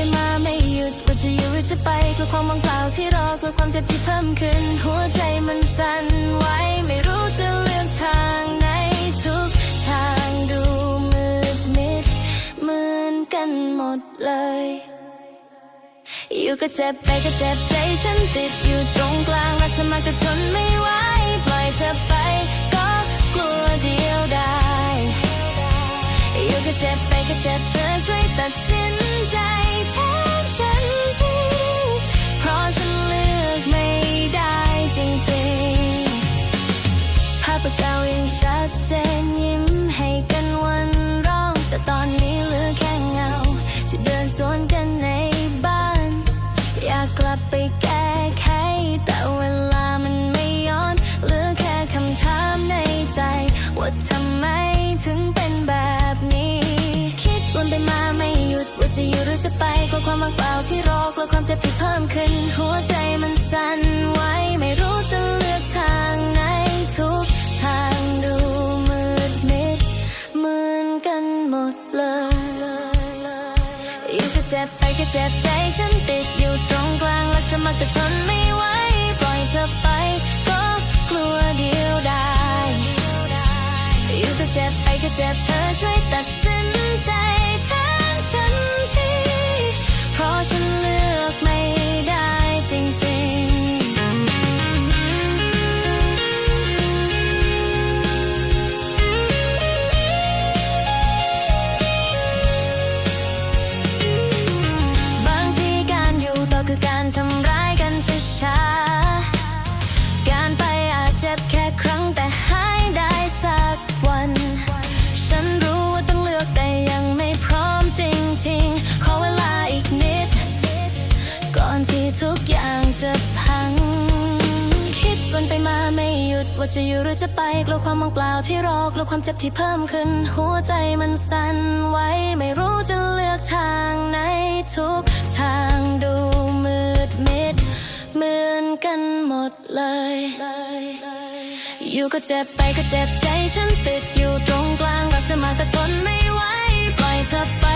ไปมาไม่หยุดว่าจะอยู่หรือจะไปกลัวความว่างเปล่าที่รอกลัวความเจ็บที่เพิ่มขึ้น หัวใจมันสั่นไหวไม่รู้จะเลือกทางไหนทุกทางดูมืดมิดเหมือนกันหมดเลย อยู่ก็เจ็บไปก็เจ็บใจฉันติดอยู่ตรงกลางรักเธอมากแต่ทนไม่ไหวปล่อยเธอไปก็กลัวเดียวดายอยู่ก็เจ็บ ก็เจ็บเธอช่วยตัดสินใจแทนฉันทีเพราะฉันเลือกไม่ได้จริงๆ ภาพเก่ายังชัดเจนยิ้มให้กันวันร้อง แต่ตอนนี้เหลือแค่เงา ที่เดินสวนกันในบ้าน อยากกลับไปแก้ไขแต่เวลามันไม่ย้อนเหลือแค่คำถามในใจ ว่าทำไมถึง จะไปกลัวความว่างเปล่าที่รอกลัวความเจ็บที่เพิ่มขึ้น หัวใจมันสั่นไหวไม่รู้จะเลือกทางไหนทุกทางดูมืดมิดเหมือนกันหมดเลยอยู่ก็เจ็บไปก็เจ็บใจฉันติดอยู่ตรงกลางและเธอมักแต่ทนไม่ไหวปล่อยเธอไปก็กลัวเดียวดายอยู่ก็เจ็บไปก็เจ็บเธอช่วยตัดสินใจแทนฉันที เว่าจะอยู่หรือจะไปกลัวความว่างเปล่าที่รอกลัวความเจ็บที่เพิ่มขึ้น หัวใจมันสั่นไหวไม่รู้จะเลือกทางไหนทุกทางดูมืดมิดเหมือนกันหมดเลย อยู่ก็เจ็บไปก็เจ็บใจฉันติดอยู่ตรงกลางรักเธอมากแต่ทนไม่ไหวปล่อยเธอไป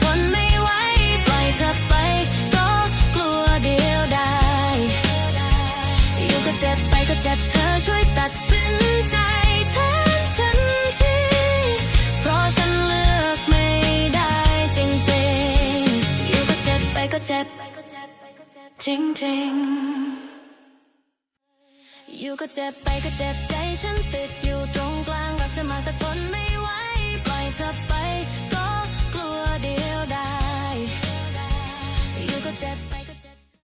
ทนไม่ไหวปล่อยเธอไปก็กลัวเดียวดายอยู่ก็เจ็บไปก็เจ็บเธอช่วยตัดสินใจแทนฉันทีเพราะฉันเลือกไม่ได้จริงๆอยู่ก็เจ็บไปก็เจ็บจริงๆอยู่ก็เจ็บไปก็เจ็บใจฉันติดอยู่ตรงกลางรักเธอมากแต่ทนไม่ไหวปล่อยเธอไปก็ ก